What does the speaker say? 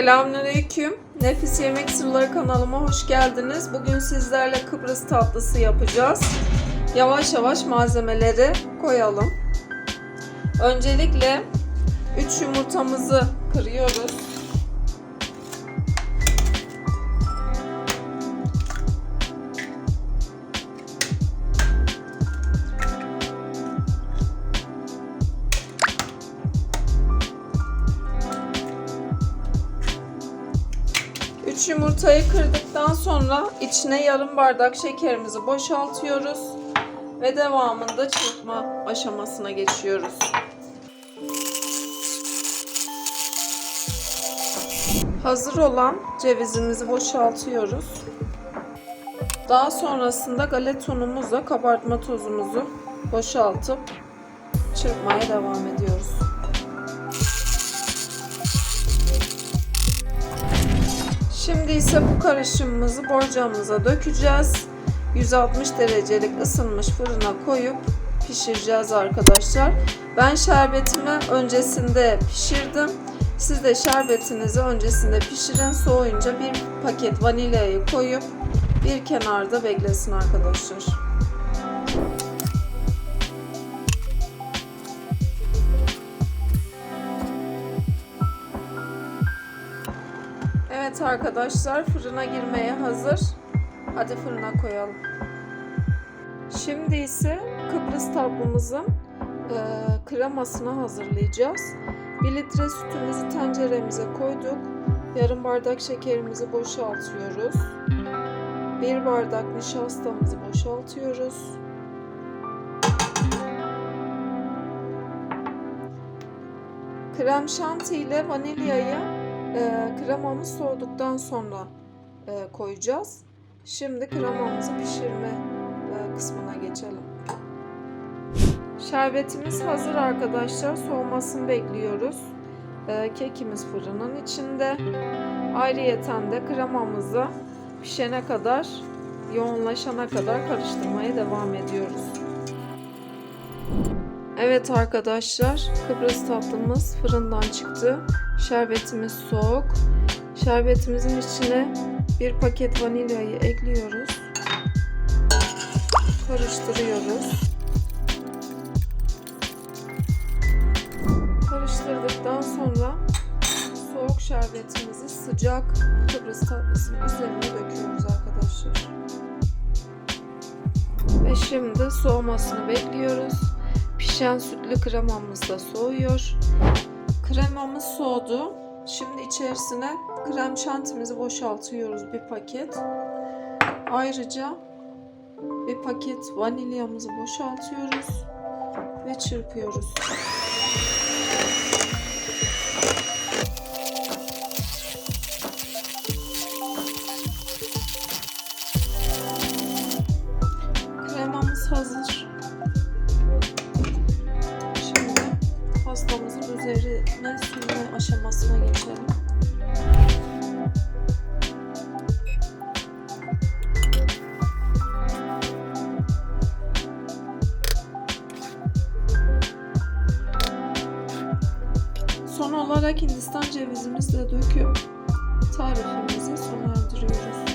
Selamünaleyküm. Nefis Yemek Sırları kanalıma hoş geldiniz. Bugün sizlerle Kıbrıs tatlısı yapacağız. Yavaş yavaş malzemeleri koyalım. Öncelikle 3 yumurtamızı kırıyoruz. Üç yumurtayı kırdıktan sonra içine yarım bardak şekerimizi boşaltıyoruz ve devamında çırpma aşamasına geçiyoruz. Hazır olan cevizimizi boşaltıyoruz. Daha sonrasında galet unumuzla kabartma tozumuzu boşaltıp çırpmaya devam ediyoruz. Şimdi ise bu karışımımızı borcamımıza dökeceğiz. 160 derecelik ısınmış fırına koyup pişireceğiz arkadaşlar. Ben şerbetimi öncesinde pişirdim. Siz de şerbetinizi öncesinde pişirin. Soğuyunca bir paket vanilyayı koyup bir kenarda beklesin arkadaşlar. Evet arkadaşlar fırına girmeye hazır. Hadi fırına koyalım. Şimdi ise Kıbrıs tatlımızın e, kremasını hazırlayacağız. 1 litre sütümüzü tenceremize koyduk. Yarım bardak şekerimizi boşaltıyoruz. 1 bardak nişastamızı boşaltıyoruz. Krem şanti ile vanilyayı e, kremamız soğuduktan sonra e, koyacağız. Şimdi kremamızı pişirme e, kısmına geçelim. Şerbetimiz hazır arkadaşlar. Soğumasını bekliyoruz. E, kekimiz fırının içinde. Ayrıyeten de kremamızı pişene kadar, yoğunlaşana kadar karıştırmaya devam ediyoruz. Evet arkadaşlar, Kıbrıs tatlımız fırından çıktı. Şerbetimiz soğuk. Şerbetimizin içine bir paket vanilyayı ekliyoruz. Karıştırıyoruz. Karıştırdıktan sonra soğuk şerbetimizi sıcak Kıbrıs tatlısının üzerine döküyoruz arkadaşlar. Ve şimdi soğumasını bekliyoruz. Pişen sütlü kremamız da soğuyor. Kremamız soğudu. Şimdi içerisine krem şantimizi boşaltıyoruz bir paket. Ayrıca bir paket vanilyamızı boşaltıyoruz ve çırpıyoruz. Üzerine sürme aşamasına geçelim. Son olarak Hindistan cevizimizle döküp tarifimizi sona erdiriyoruz.